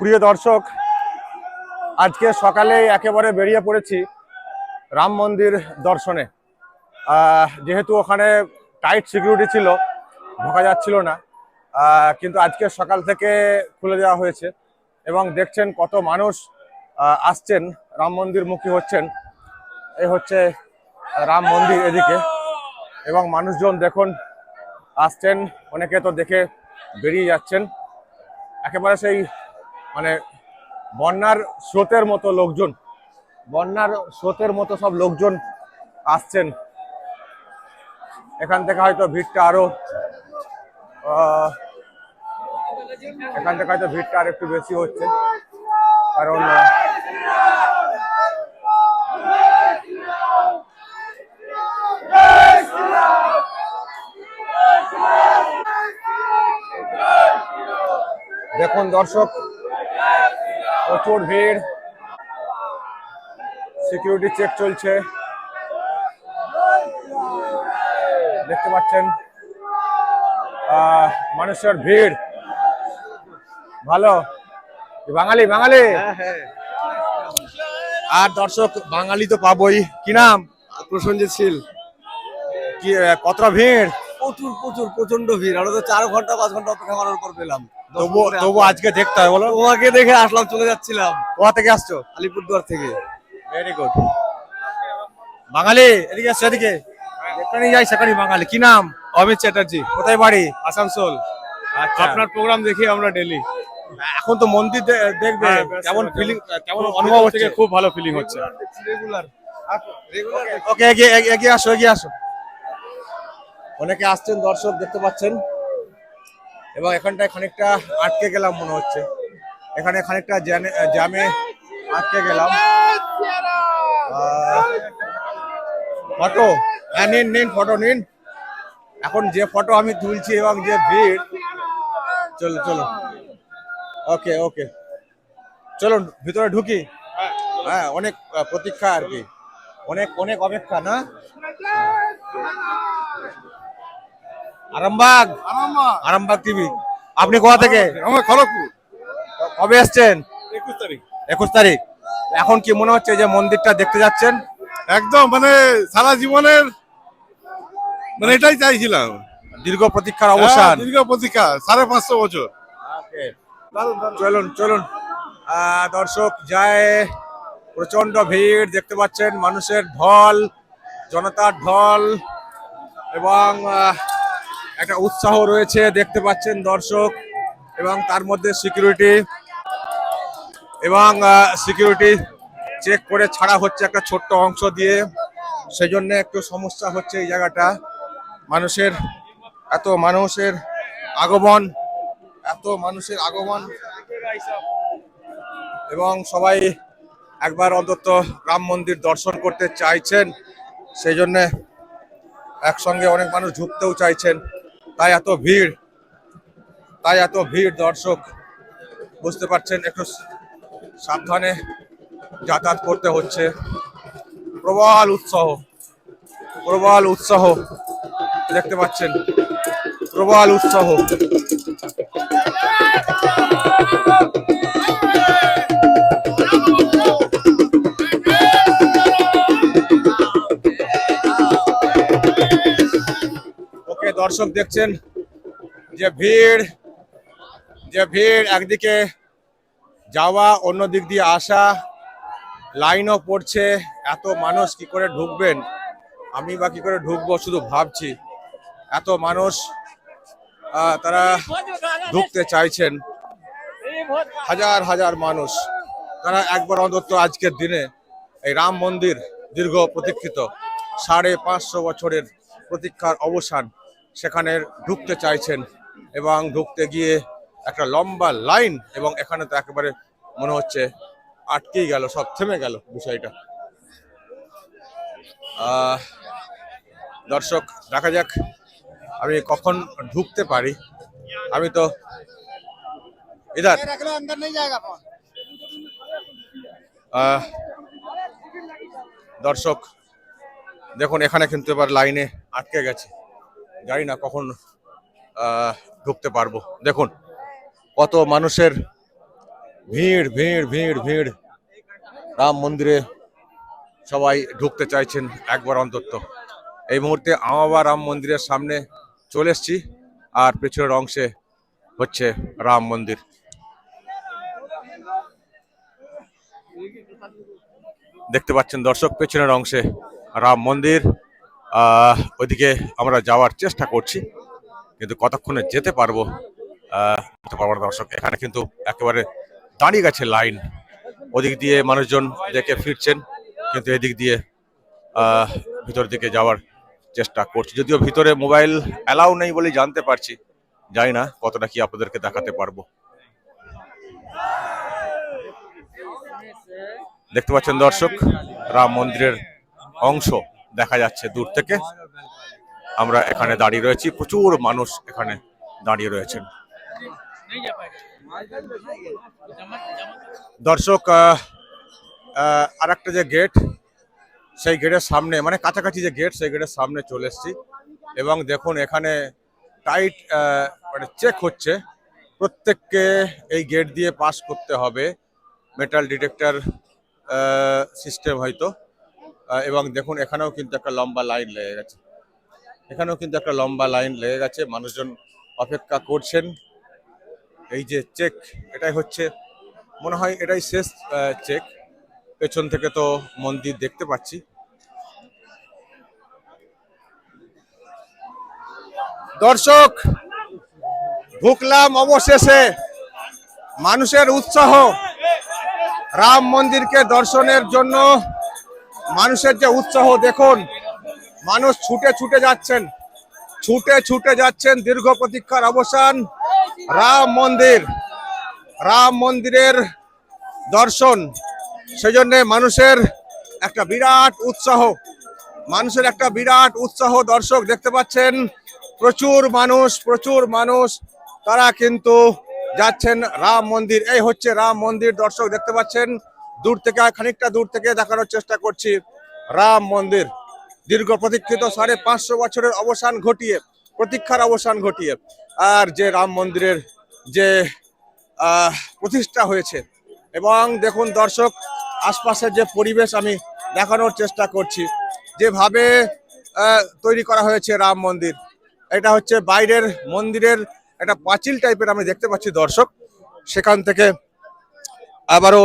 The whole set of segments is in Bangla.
প্রিয় দর্শক, আজকে সকালে একেবারে বেরিয়ে পড়েছি রাম মন্দির দর্শনে। যেহেতু ওখানে টাইট সিকিউরিটি ছিল, ঢোকা যাচ্ছিল না কিন্তু আজকে সকাল থেকে খুলে দেওয়া হয়েছে এবং দেখছেন কত মানুষ আসছেন, রাম মন্দির মুখী হচ্ছেন। এই হচ্ছে রাম মন্দির এদিকে। এবং মানুষজন দেখুন আসছেন অনেকে তো দেখে বেরিয়ে যাচ্ছেন। একেবারে সেই মানে বন্যার স্রোতের মতো লোকজন বন্যার স্রোতের মতো সব লোকজন আসছেন। এখান থেকে হয়তো ভিড়টা আরও আহ, এখান থেকে হয়তো ভিড়টা আর একটু বেশি হচ্ছে। কারণ দেখুন দর্শক প্রচুর ভিড়। সিকিউরিটি চেক চলছে। দেখতে পাচ্ছেন মানুষের ভিড়। ভালো? বাঙালি বাঙালি? আর দর্শক বাঙালি তো পাবোই। কি নাম? প্রসঞ্জিৎ শীল। কি কতটা ভিড়? প্রচুর প্রচুর প্রচণ্ড ভিড়। আমরা তো চার ঘণ্টা পাঁচ ঘণ্টা অপেক্ষা করার পর পেলাম। তবু তবু আজকে দেখতে হয় বলো। তোমাকে দেখে আসলাম চলে যাচ্ছিলাম। কোথা থেকে আসছো? আলিপুরদুয়ার থেকে। ভেরি গুড বাঙালি এদিকে আসছো এদিকে। যেখানে যাই সেখানে বাঙালি। কি নাম? অমিত চ্যাটার্জি। কোথায় বাড়ি? আসানসোল। আচ্ছা। আপনার প্রোগ্রাম দেখি আমরা ডেলি এখন তো মন্দির দেখবে। হ্যাঁ, কেমন ফিলিং কেমন অনুভব হচ্ছে খুব ভালো ফিলিং হচ্ছে। রেগুলার ওকে এগিয়ে এগিয়ে- এগিয়ে আসো এগিয়ে আসো। অনেকে আসছেন দর্শক দেখতে পাচ্ছেন। এবং এখানটায় খানিকটা আটকে গেলাম মনে হচ্ছে। এখানে খানিকটা জ্যামে আটকে গেলাম। ফটো হ্যাঁ নিন নিন, ফটো নিন। এখন যে ফটো আমি তুলছি এবং যে ভিড়, চলো চলো। ওকে ওকে। চলুন ভিতরে ঢুকি। হ্যাঁ অনেক প্রতীক্ষা আর কি। অনেক অনেক অপেক্ষা, না? আরামবাগ। আরামবাগ। টিভি। আপনি কোথা থেকে? আমার খড়গপুর। কবে এসছেন? একুশ তারিখ। একুশ তারিখ। এখন কি মনে হচ্ছে যে মন্দিরটা দেখতে যাচ্ছেন? একদম মানে সারা জীবনের মানে এটাই চাইছিলাম। দীর্ঘ প্রতীক্ষার অবসান। হ্যাঁ, দীর্ঘ প্রতীক্ষা সাড়ে পাঁচশো বছর। চলুন চলুন। আহ, দর্শক যায় প্রচণ্ড ভিড় দেখতে পাচ্ছেন মানুষের ঢল জনতার ঢল এবং একটা উৎসাহ রয়েছে, দেখতে পাচ্ছেন দর্শক, এবং তার মধ্যে সিকিউরিটি এবং সিকিউরিটি চেক করে ছাড়া হচ্ছে একটা ছোট্ট অংশ দিয়ে। সেই জন্য একটু সমস্যা হচ্ছে এই জায়গাটা। মানুষের এত মানুষের আগমন, এত মানুষের আগমন। এবং সবাই একবার অন্তত রাম মন্দির দর্শন করতে চাইছেন সেই জন্য একসঙ্গে অনেক মানুষ ঢুকতেও চাইছেন। তাই এত ভিড়, তাই এত ভিড় দর্শক, বুঝতে পারছেন একটু সাবধানে যাতায়াত করতে হচ্ছে। প্রবল উৎসাহ প্রবল উৎসাহ দেখতে পাচ্ছেন, প্রবল উৎসাহ। দর্শক দেখছেন যে ভিড় যে ভিড়, একদিকে যাওয়া অন্য দিক দিয়ে আসা, লাইনও পড়ছে, এত মানুষ কি করে ঢুকবেন? আমি বা কি করে ঢুকবো শুধু ভাবছি। এত মানুষ তারা ঢুকতে চাইছেন। হাজার হাজার মানুষ। তারা একবার অন্তত আজকের দিনে এই রাম মন্দির দীর্ঘ প্রতীক্ষিত, সাড়ে পাঁচশো বছরের প্রতীক্ষার অবসান। সেখানে ঢুকতে চাইছেন এবং ঢুকতে গিয়ে একটা লম্বা লাইন এবং এখানে তো একেবারে মনে হচ্ছে আটকেই গেল, সব থেমে গেল বিষয়টা। দর্শক, দেখা যাক আমি কখন ঢুকতে পারি। আমি তো ইধার। দর্শক, দেখুন, এখানে কিন্তু এবার লাইনে আটকে গেছে। জানি না কখন ঢুকতে পারব। দেখুন, কত মানুষের ভিড় ভিড় ভিড় ভিড়। রাম মন্দিরে সবাই ঢুকতে চাইছেন একবার অন্তত। এই মুহূর্তে আমাবা রাম মন্দিরের সামনে চলে এসছি আর পেছনের অংশে হচ্ছে রাম মন্দির। দেখতে পাচ্ছেন দর্শক, পেছনের অংশে রাম মন্দির। ওইদিকে আমরা যাওয়ার চেষ্টা করছি, কিন্তু কতক্ষণে যেতে পারব না দর্শক। এখানে কিন্তু একেবারে দাঁড়িয়ে গেছে লাইন। ওদিক দিয়ে মানুষজন দেখে ফিরছেন, কিন্তু এদিক দিয়ে ভিতর দিকে যাওয়ার চেষ্টা করছি। যদিও ভিতরে মোবাইল অ্যালাউ নেই বলে জানতে পারছি, জানি না কতটা কি আপনাদেরকে দেখাতে পারব। দেখতে পাচ্ছেন দর্শক, রাম মন্দিরের অংশ। দেখা যাচ্ছে দূর থেকে। আমরা এখানে দাঁড়িয়ে রয়েছি। প্রচুর মানুষ এখানে দাঁড়িয়ে রয়েছেন। দর্শক আর একটা যে গেট সেই গেটের সামনে মানে কাছাকাছি যে গেট সেই গেটের সামনে চলে এসেছি। এবং দেখুন, এখানে টাইট মানে চেক হচ্ছে। প্রত্যেককে এই গেট দিয়ে পাস করতে হবে। মেটাল ডিটেক্টর সিস্টেম হয়তো। এবং দেখুন, এখানেও কিন্তু একটা লম্বা লাইন লেগে গেছে। এখানেও কিন্তু একটা লম্বা লাইন লেগে গেছে। মানুষজন অপেক্ষা করছেন। এই যে চেক, এটাই হচ্ছে, মনে হয় এটাই শেষ চেক। পেছন থেকে তো মন্দির দেখতে পাচ্ছি। দর্শক ঢুকলাম অবশেষে। মানুষের উৎসাহ, রাম মন্দিরকে দর্শনের জন্য মানুষের যে উৎসাহ, দেখুন, মানুষ ছুটে ছুটে যাচ্ছেন, ছুটে ছুটে যাচ্ছেন দীর্ঘ প্রতীক্ষার অবসান, রাম মন্দির, রাম মন্দিরের দর্শন, সেজন্য মানুষের একটা বিরাট উৎসাহ, মানুষের একটা বিরাট উৎসাহ দর্শক দেখতে পাচ্ছেন, প্রচুর মানুষ প্রচুর মানুষ, তারা কিন্তু যাচ্ছেন রাম মন্দির, এই হচ্ছে রাম মন্দির দর্শক দেখতে পাচ্ছেন দূর থেকে, খানিকটা দূর থেকে দেখানোর চেষ্টা করছি রাম মন্দির। দীর্ঘ প্রতীক্ষিত সাড়ে পাঁচশো বছরের অবসান ঘটিয়ে, প্রতীক্ষার অবসান ঘটিয়ে, আর যে রাম মন্দিরের যে প্রতিষ্ঠা হয়েছে। এবং দেখুন দর্শক, আশপাশের যে পরিবেশ আমি দেখানোর চেষ্টা করছি। যেভাবে তৈরি করা হয়েছে রাম মন্দির, এটা হচ্ছে বাইরের মন্দিরের একটা পাঁচিল টাইপের আমি দেখতে পাচ্ছি দর্শক। সেখান থেকে আবারও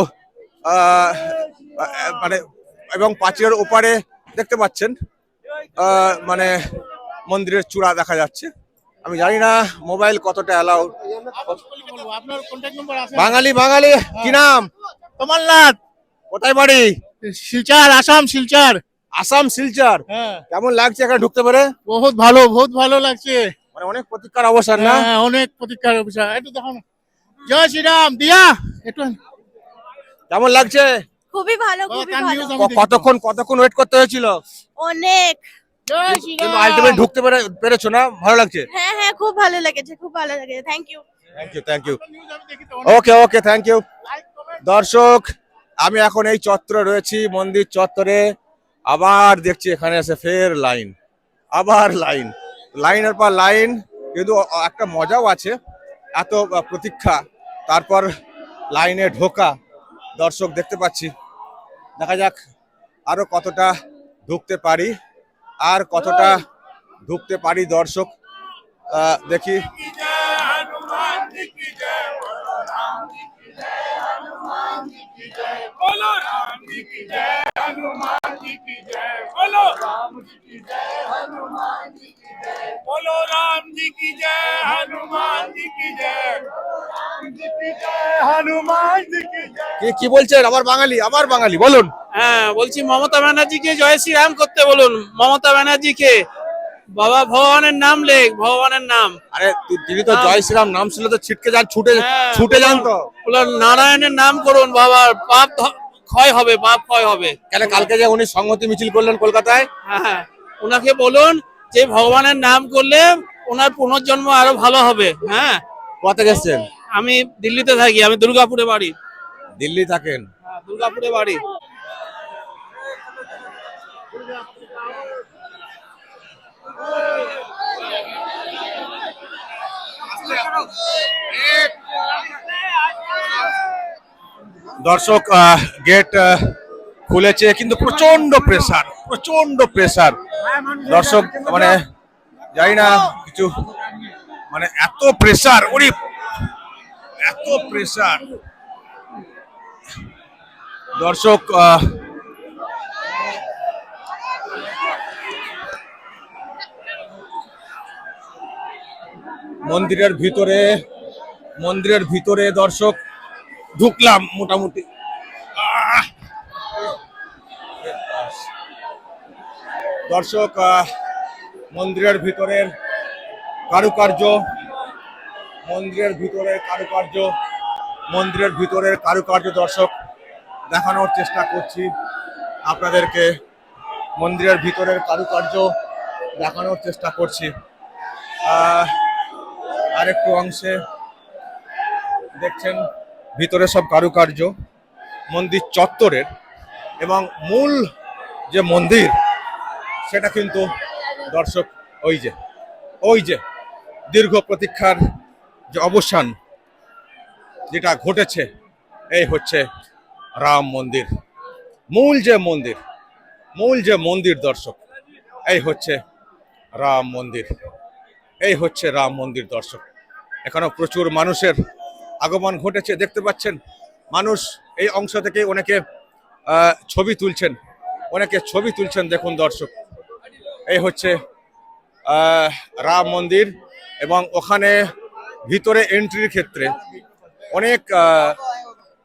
মানে এবং পাঁচিলের ওপারে দেখতে পাচ্ছেন মানে মন্দিরের চূড়া দেখা যাচ্ছে। আমি জানি না মোবাইল কতটা অ্যালাউ বাঙালি বাঙালি কি নাম? কমলনাথ। কোথায় বাড়ি? শিলচর আসাম শিলচর। আসাম শিলচর। হ্যাঁ। কেমন লাগছে এখানে ঢুকতে পারে? বহুত ভালো বহুত ভালো লাগছে। মানে অনেক প্রতীক্ষার অবসান না? হ্যাঁ অনেক প্রতীক্ষার বিষয় একটু দেখো জয় শ্রীরাম দিয়া একটু কেমন লাগছে? খুবই ভালো খুবই ভালো। কতক্ষণ কতক্ষণ ওয়েট করতে হয়েছিল? অনেক। কিন্তু আলটিমেট ঢুকতে পেরে পেরেছ না? ভালো লাগছে? হ্যাঁ হ্যাঁ খুব ভালো লেগেছে খুব ভালো লেগেছে। Thank you thank you thank you okay okay thank you দর্শক আমি এখন এই চত্বরে রয়েছি মন্দির চত্বরে। আবার দেখছি এখানে এসে ফের লাইন। আবার লাইন। লাইনের পর লাইন কিন্তু একটা মজাও আছে। এত প্রতীক্ষা তারপর লাইনে ঢোকা। দর্শক দেখতে পাচ্ছি। দেখা যাক আরও কতটা ঢুকতে পারি, আর কতটা ঢুকতে পারি দর্শক। দেখি। राम जी की जय हनुमान जी की जय बोलो राम जी की जय हनुमान जी की जय बोलो राम जी की जय हनुमान जी की जय राम जी की जय हनुमान जी की जय কি কি বলছেন আবার বাঙালি আবার বাঙালি বলুন হ্যাঁ বলছি মমতা ব্যানার্জিকে জয় শ্রীরাম করতে বলুন মমতা ব্যানার্জিকে বাবা ভগবানের নাম লেখ ভগবানের নাম আরে তি- তিনি তো জয় শ্রীরাম নাম ছিল তো ছিটকে যান ছুটে হ্যাঁ, ছুটে যান তো বলুন নারায়ণের নাম করুন বাবার পাপ ধ- ক্ষয় হবে পাপ ক্ষয় হবে কেন কালকে যে উনি সংহতি মিছিল করলেন কলকাতায় হ্যাঁ ওনাকে বলুন যে ভগবানের নাম করলে ওনার পুনর্জন্ম আরও ভালো হবে হ্যাঁ? কত গেছেন আমি দিল্লিতে থাকি আমি দুর্গাপুরে বাড়ি। দিল্লি থাকেন? হ্যাঁ, দুর্গাপুরে বাড়ি। দর্শক গেট খুলেছে, কিন্তু প্রচণ্ড প্রেসার প্রচণ্ড প্রেসার দর্শক মানে জানি না কিছু মানে এত প্রেসার ওরে, এত প্রেসার দর্শক মন্দিরের ভিতরে মন্দিরের ভিতরে দর্শক, ঢুকলাম মোটামুটি। দর্শক মন্দিরের ভিতরের কারুকার্য, মন্দিরের ভিতরের কারুকার্য, মন্দিরের ভিতরের কারুকার্য দর্শক, দেখানোর চেষ্টা করছি। আপনাদেরকে মন্দিরের ভিতরের কারুকার্য দেখানোর চেষ্টা করছি। আরেকটু অংশে দেখছেন, ভিতরে সব কারুকার্য, মন্দির চত্বরের এবং মূল যে মন্দির সেটা কিন্তু দর্শক ওই যে ওই যে দীর্ঘ প্রতীক্ষার যে অবসান যেটা ঘটেছে, এই হচ্ছে রাম মন্দির। মূল যে মন্দির, মূল যে মন্দির দর্শক, এই হচ্ছে রাম মন্দির। এই হচ্ছে রাম মন্দির দর্শক। এখানেও প্রচুর মানুষের আগমন ঘটেছে, দেখতে পাচ্ছেন? মানুষ এই অংশ থেকে অনেকে ছবি তুলছেন। অনেকে ছবি তুলছেন, দেখুন দর্শক। এই হচ্ছে রাম মন্দির এবং ওখানে ভিতরে এন্ট্রির ক্ষেত্রে অনেক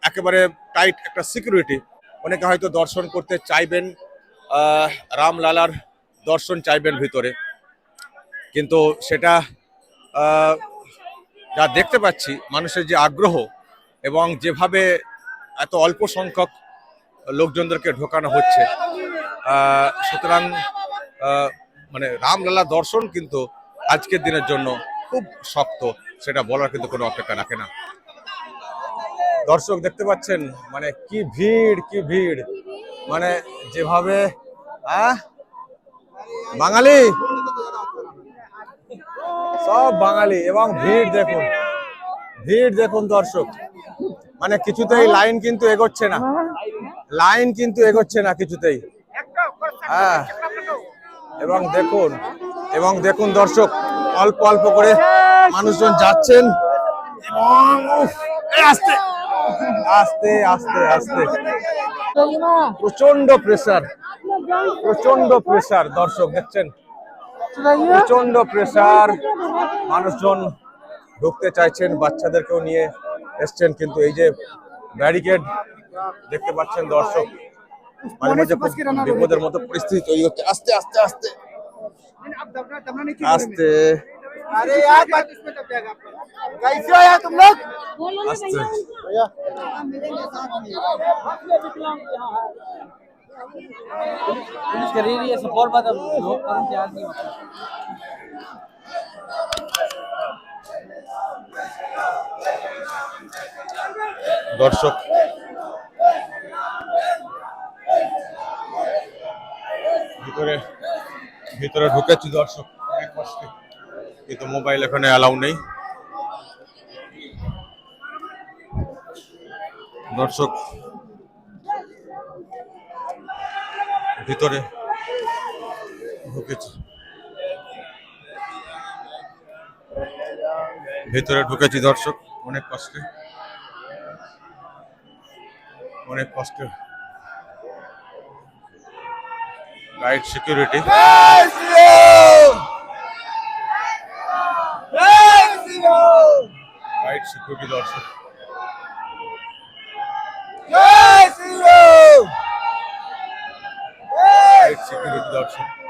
একেবারে টাইট একটা সিকিউরিটি অনেকে হয়তো দর্শন করতে চাইবেন রামলালার দর্শন চাইবেন ভিতরে। কিন্তু সেটা যা দেখতে পাচ্ছি, মানুষের যে আগ্রহ এবং যেভাবে এত অল্প সংখ্যক লোকজনদেরকে ঢোকানো হচ্ছে সুতরাং মানে রামলালা দর্শন কিন্তু আজকের দিনের জন্য খুব শক্ত, সেটা বলার কিন্তু কোনো অপেক্ষা রাখে না। দর্শক দেখতে পাচ্ছেন মানে কি ভিড় কি ভিড়। মানে যেভাবে বাঙালি, সব বাঙালি এবং ভিড় দেখুন ভিড় দেখুন দর্শক। মানে কিছুতেই লাইন কিন্তু এগোচ্ছে না, লাইন কিন্তু এগোচ্ছে না কিছুতেই। হ্যাঁ। এবং দেখুন এবং দেখুন দর্শক, অল্প অল্প করে মানুষজন যাচ্ছেন। এবং আস্তে আস্তে আস্তে আস্তে। প্রচণ্ড প্রেসার প্রচণ্ড প্রেসার দর্শক, দেখছেন? প্রচণ্ড প্রেসার মানুষজন ঢুকতে চাইছেন, বাচ্চাদেরকেও নিয়ে এসছেন, কিন্তু এই যে ব্যারিকেড দেখতে পাচ্ছেন দর্শক। মাঝে মাঝে খুব বিপদের মতো পরিস্থিতি তৈরি হচ্ছে আস্তে আস্তে আস্তে আস্তে अरे यार कैसे हो यार तुम लोग আস্তে पुलिस कर रही है सपोर्ट बात लोग करने तैयार नहीं होते দর্শক ভিতরে ভিতরে ঢুকেছি দর্শক, অনেক কষ্টে। কিন্তু মোবাইল এখানে অ্যালাউ নেই। দর্শক, ভিতরে ঢুকেছি। ভিতরে ঢুকেছি দর্শক, অনেক কষ্টে। অনেক কষ্ট। লাইট সিকিউরিটি লাইট সিকিউরিটি দর্শক লাইট সিকিউরিটি দর্শক দর্শক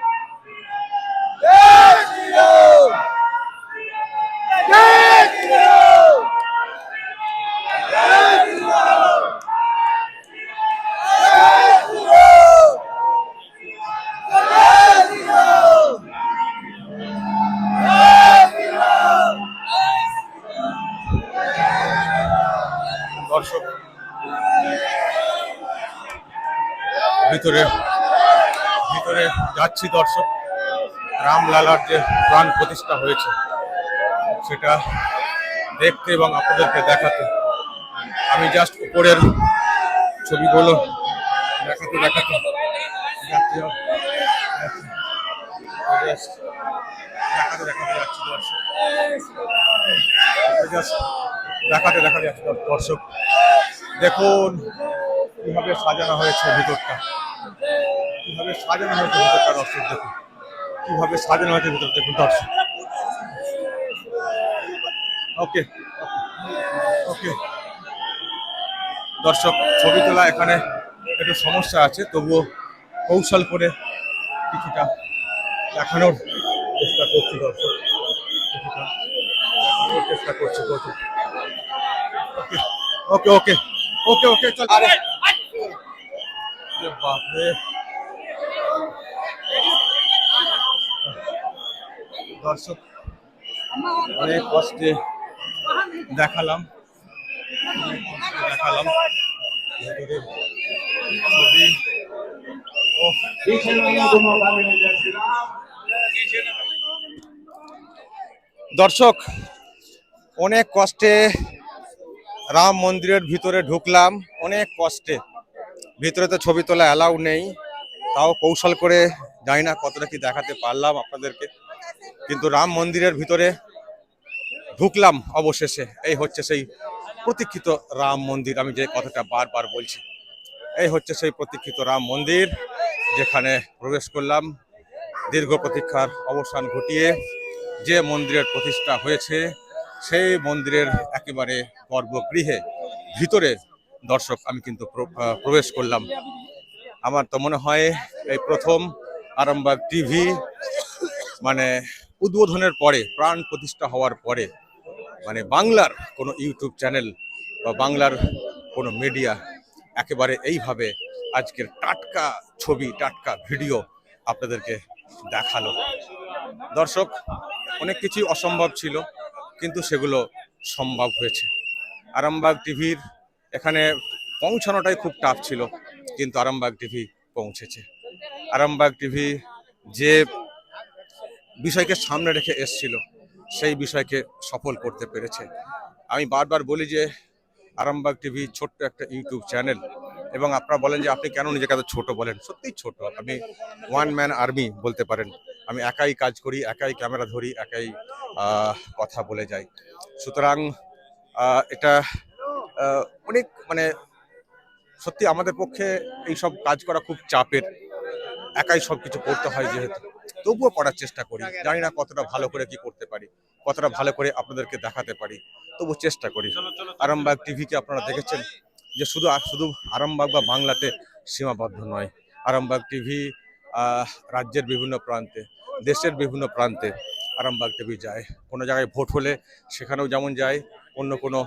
যাচ্ছি দর্শক। রামলালার যে প্রাণ প্রতিষ্ঠা হয়েছে, সেটা দেখতে এবং আপনাদেরকে দেখাতে। আমি জাস্ট উপরের ছবিগুলো দেখাতে দেখাতে। দেখাতে দেখাতে। যাচ্ছি দেখাতে দেখাতে যাচ্ছি দর্শক। দেখুন, কীভাবে সাজানো হয়েছে ভিতরটা। কীভাবে সাজানো হয়েছে ভিতরটা দর্শক দেখুন। কীভাবে সাজানো হয়েছে ভিতর দেখুন দর্শক ওকে ওকে। দর্শক ছবি তোলা এখানে একটু সমস্যা আছে তবুও কৌশল করে কিছুটা দেখানোর চেষ্টা করছি দর্শক। চেষ্টা করছি দর্শক। ওকে ওকে ওকে ওকে চল। আরে! বাপরে। দর্শক অনেক কষ্টে দেখালাম। দেখালাম। ছবি। ও দর্শক অনেক কষ্টে রাম মন্দিরের ভিতরে ঢুকলাম। অনেক কষ্টে। ভিতরে তো ছবি তোলা অ্যালাউ নেই। তাও কৌশল করে জানি না কতটা কি দেখাতে পারলাম আপনাদেরকে। কিন্তু রাম মন্দিরের ভিতরে ঢুকলাম অবশেষে। এই হচ্ছে সেই প্রতীক্ষিত রাম মন্দির। আমি যে কথাটা বারবার বলছি, এই হচ্ছে সেই প্রতীক্ষিত রাম মন্দির যেখানে প্রবেশ করলাম। দীর্ঘ প্রতীক্ষার অবসান ঘটিয়ে যে মন্দিরের প্রতিষ্ঠা হয়েছে, সেই মন্দিরের একেবারে গর্ভগৃহে ভিতরে দর্শক আমি কিন্তু প্রবেশ করলাম। আমার তো মনে হয় এই প্রথম আরামবাগ টিভি মানে উদ্বোধনের পরে, প্রাণ প্রতিষ্ঠা হওয়ার পরে মানে বাংলার কোনো ইউটিউব চ্যানেল বা বাংলার কোনো মিডিয়া একেবারে এইভাবে আজকের টাটকা ছবি, টাটকা ভিডিও আপনাদেরকে দেখাল। দর্শক, অনেক কিছুই অসম্ভব ছিল, কিন্তু সেগুলো সম্ভব হয়েছে। আরামবাগ টিভির এখানে পৌঁছানোটাই খুব টাফ ছিল, কিন্তু আরামবাগ টিভি পৌঁছেছে। আরামবাগ টিভি যে বিষয়কে সামনে রেখে এসছিল, সেই বিষয়কে সফল করতে পেরেছে। আমি বারবার বলি যে, আরামবাগ টিভি ছোট্ট একটা ইউটিউব চ্যানেল, এবং আপনারা বলেন যে, আপনি কেন নিজেকে এত ছোট বলেন? সত্যিই ছোট। আমি ওয়ান ম্যান আর্মি বলতে পারেন। আমি একাই কাজ করি, একাই ক্যামেরা ধরি, একাই কথা বলে যাই। সুতরাং এটা অনেক মানে সত্যি আমাদের পক্ষে এই সব কাজ করা খুব চাপের। একাই সব কিছু করতে হয় যেহেতু। তবুও করার চেষ্টা করি। জানি না কতটা ভালো করে কি করতে পারি কতটা ভালো করে আপনাদেরকে দেখাতে পারি তবু চেষ্টা করি। আরামবাগ টিভিকে আপনারা দেখেছেন যে শুধু শুধু আরামবাগ বা বাংলাতে সীমাবদ্ধ নয়। আরামবাগ টিভি রাজ্যের বিভিন্ন প্রান্তে দেশের বিভিন্ন প্রান্তে আরামবাগ টিভি যায়। কোনো জায়গায় ভোট হলে সেখানেও যেমন যায় অন্য কোনো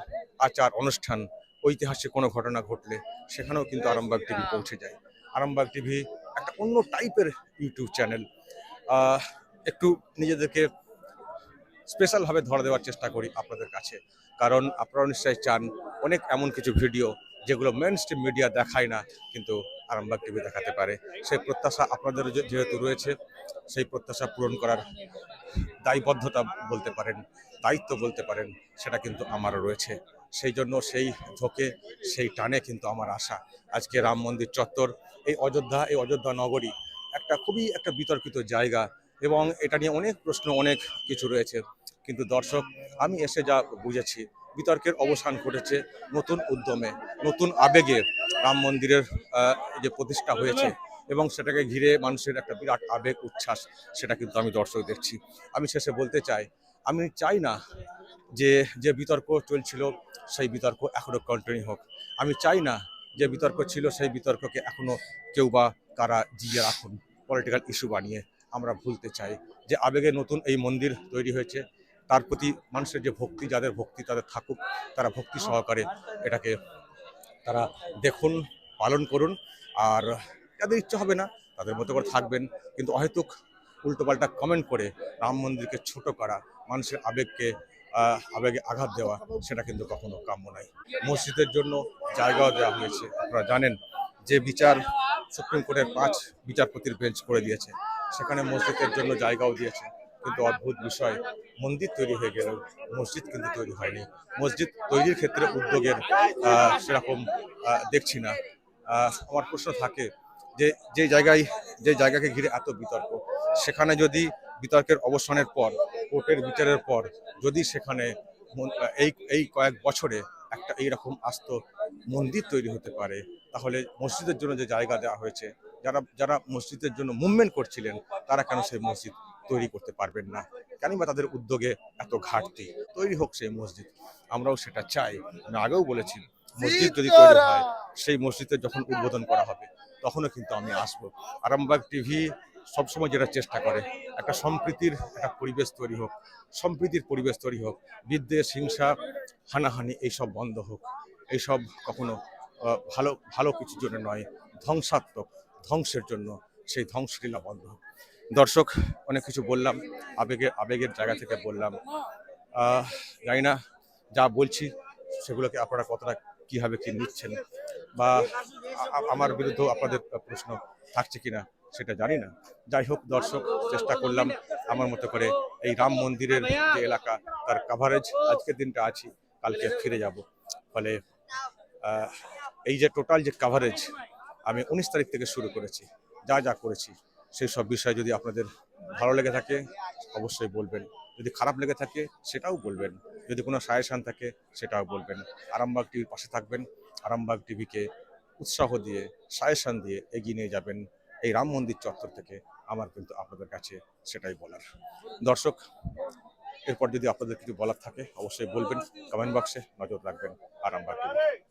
আচার অনুষ্ঠান ঐতিহাসিক কোনো ঘটনা ঘটলে সেখানেও কিন্তু আরামবাগ টিভি পৌঁছে যায়। আরামবাগ টিভি একটা অন্য টাইপের ইউটিউব চ্যানেল একটু নিজেদেরকে স্পেশালভাবে ধরে দেওয়ার চেষ্টা করি আপনাদের কাছে। কারণ আপনারা নিশ্চয়ই চান অনেক এমন কিছু ভিডিও যেগুলো মেন স্ট্রিম মিডিয়া দেখায় না, কিন্তু আরামবাগ টিভি দেখাতে পারে। সেই প্রত্যাশা আপনাদের যেহেতু রয়েছে, সেই প্রত্যাশা পূরণ করার দায়বদ্ধতা বলতে পারেন, দায়িত্ব বলতে পারেন, সেটা কিন্তু আমারও রয়েছে। সেই জন্য সেই ঝোঁকে, সেই টানে কিন্তু আমার আশা। আজকে রাম মন্দির চত্বর, এই অযোধ্যা এই অযোধ্যা নগরী একটা খুবই একটা বিতর্কিত জায়গা এবং এটা নিয়ে অনেক প্রশ্ন, অনেক কিছু রয়েছে। কিন্তু দর্শক, আমি এসে যা বুঝেছি, বিতর্কের অবসান ঘটেছে নতুন উদ্যমে, নতুন আবেগে রাম মন্দিরের যে প্রতিষ্ঠা হয়েছে এবং সেটাকে ঘিরে মানুষের একটা বিরাট আবেগ, উচ্ছ্বাস, সেটা কিন্তু আমি দর্শক দেখছি। আমি শেষে বলতে চাই, আমি চাই না যে যে বিতর্ক চলছিল, সেই বিতর্ক এখনও কন্টিনিউ হোক। আমি চাই না যে বিতর্ক ছিল, সেই বিতর্ককে এখনও কেউ বা কারা জিয়ে রাখুন। পলিটিক্যাল ইস্যু বানিয়ে আমরা ভুলতে চাই। যে আবেগে নতুন এই মন্দির তৈরি হয়েছে, তার প্রতি মানুষের যে ভক্তি, যাদের ভক্তি তাদের থাকুক, তারা ভক্তি সহকারে এটাকে তারা দেখুন, পালন করুন, আর যাদের ইচ্ছা হবে না, তাদের মতো করে থাকবেন। কিন্তু অহেতুক উল্টোপাল্টা কমেন্ট করে রাম মন্দিরকে ছোট করা, মানুষের আবেগকে আবেগে আঘাত দেওয়া, সেটা কিন্তু কখনো কাম্য নয়। মসজিদের জন্য জায়গাও দেওয়া হয়েছে। আপনারা জানেন যে বিচার সুপ্রিম কোর্টের পাঁচ বিচারপতির বেঞ্চ করে দিয়েছে। সেখানে মসজিদের জন্য জায়গাও দিয়েছে। কিন্তু অদ্ভুত বিষয়, মন্দির তৈরি হয়ে গেলেও মসজিদ কিন্তু তৈরি হয়নি। মসজিদ তৈরির ক্ষেত্রে উদ্যোগের সেরকম দেখছি না। আমার প্রশ্ন থাকে যে যে জায়গায়, যে জায়গাকে ঘিরে এত বিতর্ক, সেখানে যদি বিতর্কের অবসানের পর, কোর্টের বিচারের পর, যদি সেখানে এই এই কয়েক বছরে একটা এইরকম আস্ত মন্দির তৈরি হতে পারে তাহলে মসজিদের জন্য যে জায়গা দেওয়া হয়েছে যারা যারা মসজিদের জন্য মুভমেন্ট করছিলেন তারা কেন সেই মসজিদ তৈরি করতে পারবেন না? কেন বা তাদের উদ্যোগে এত ঘাটতি? তৈরি হোক সেই মসজিদ। আমরাও সেটা চাই। আমি আগেও বলেছি মসজিদ যদি তৈরি হয় সেই মসজিদের যখন উদ্বোধন করা হবে তখনও কিন্তু আমি আসব। আরামবাগ টিভি সবসময় যেটা চেষ্টা করে একটা সম্প্রীতির একটা পরিবেশ তৈরি হোক সম্প্রীতির পরিবেশ তৈরি হোক বিদ্বেষ হিংসা হানাহানি এইসব বন্ধ হোক। এইসব কখনো ভালো ভালো কিছুর জন্য নয়, ধ্বংসাত্মক, ধ্বংসের জন্য সেই ধ্বংসলীলা বন্ধ। দর্শক, অনেক কিছু বললাম আবেগের আবেগের জায়গা থেকে বললাম। জানি না, যা বলছি, সেগুলোকে আপনারা কতটা কীভাবে কি নিচ্ছেন, বা আমার বিরুদ্ধেও আপনাদের প্রশ্ন থাকছে কিনা, সেটা জানি না। যাই হোক, দর্শক, চেষ্টা করলাম আমার মতো করে এই রাম মন্দিরের যে এলাকা, তার কাভারেজ আজকের দিনটা আছি, কালকে ফিরে যাব। ফলে এই যে টোটাল যে কাভারেজ আমি উনিশ তারিখ থেকে শুরু করেছি, যা যা করেছি, সেই সব বিষয় যদি আপনাদের ভালো লেগে থাকে, অবশ্যই বলবেন। যদি খারাপ লেগে থাকে, সেটাও বলবেন। যদি কোনো সাজেশন থাকে, সেটাও বলবেন। আরামবাগ টিভির পাশে থাকবেন। আরামবাগ টিভিকে উৎসাহ দিয়ে, সাজেশন দিয়ে এগিয়ে নিয়ে যাবেন এই রাম মন্দির চত্বর থেকে আমার কিন্তু আপনাদের কাছে সেটাই বলার। দর্শক, এরপর যদি আপনাদের কিছু বলার থাকে, অবশ্যই বলবেন। কমেন্ট বক্সে নজর রাখবেন আরামবাগ টিভি।